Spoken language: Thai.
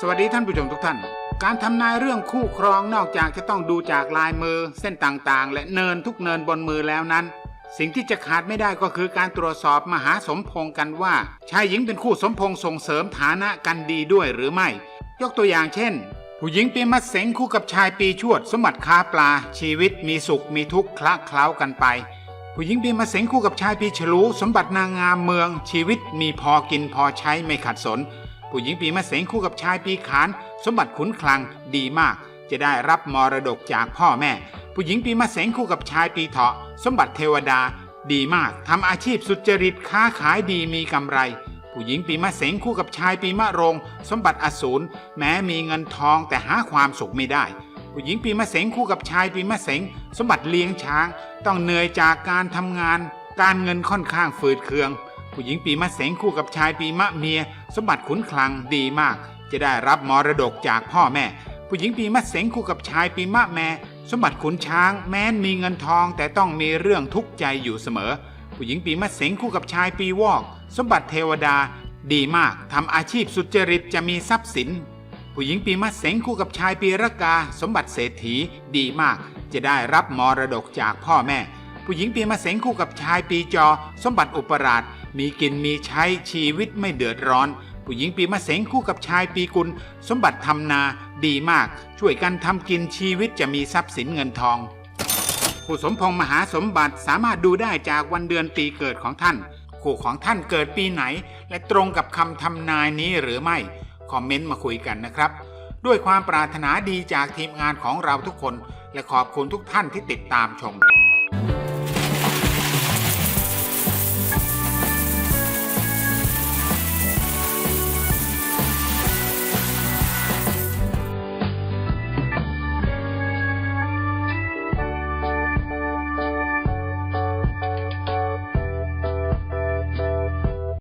สวัสดีท่านผู้ชมทุกท่าน การทำนายเรื่องคู่ครองนอกจากจะต้องดูจากลายมือ เส้นต่างๆ และเนินทุกเนินบนมือแล้วนั้น สิ่งที่จะขาดไม่ได้ก็คือการตรวจสอบมหาสมพงกันว่า ชายหญิงเป็นคู่สมพงส่งเสริมฐานะกันดีด้วยหรือไม่ ยกตัวอย่างเช่น ผู้หญิงปีมะเสงคู่กับชายปีชวด สมบัติค้าปลา ชีวิตมีสุขมีทุกข์คละเคล้ากันไปผู้หญิงปีมะเสงคู่กับชายปีฉลู สมบัตินางงามเมือง ชีวิตมีพอกินพอใช้ไม่ขัดสน ผู้หญิงปีมะเสงคู่กับชายปีขาน สมบัติขุนคลังดีมาก จะได้รับมรดกจากพ่อแม่ ผู้หญิงปีมะเสงคู่กับชายปีเถาะ สมบัติเทวดา ดีมากทำอาชีพสุจริตค้าขายดีมีกำไร ผู้หญิงปีมะเสงคู่กับชายปีมะโรง สมบัติอสูรแม้มีเงินทองแต่หาความสุขไม่ได้ผู้หญิงปีมะเสงคู่กับชายปีมะเสงสมบัติเลี้ยงช้าง ต้องเหนื่อยจากการทำงาน การเงินค่อนข้างฝืดเคือง ผู้หญิงปีมะเสงคู่กับชายปีมะเมีย สมบัติขุนคลังดีมาก จะได้รับมรดกจากพ่อแม่ ผู้หญิงปีมะเสงคู่กับชายปีมะแม่ สมบัติขุนช้าง แม้นมีเงินทองแต่ต้องมีเรื่องทุกข์ใจอยู่เสมอ ผู้หญิงปีมะเสงคู่กับชายปีวอก สมบัติเทวดา ดีมากทำอาชีพสุจริตจะมีทรัพย์สิน ผู้หญิงปีมะเสงคู่กับชายปีรากา สมบัติเศรษฐีดีมาก จะได้รับมรดกจากพ่อแม่ ผู้หญิงปีมะเสงคู่กับชายปีจอ สมบัติอุปราช มีกินมีใช้ชีวิตไม่เดือดร้อน ผู้หญิงปีมะเสงคู่กับชายปีกุล สมบัติทำนาดีมาก ช่วยกันทำกินชีวิตจะมีทรัพย์สินเงินทองผู้สมพงษ์มหาสมบัติสามารถดูได้จากวันเดือนปีเกิดของท่าน คู่ของท่านเกิดปีไหน และตรงกับคำทำนายนี้หรือไม่ คอมเมนต์มาคุยกันนะครับ ด้วยความปรารถนาดีจากทีมงานของเราทุกคน และขอบคุณทุกท่านที่ติดตามชม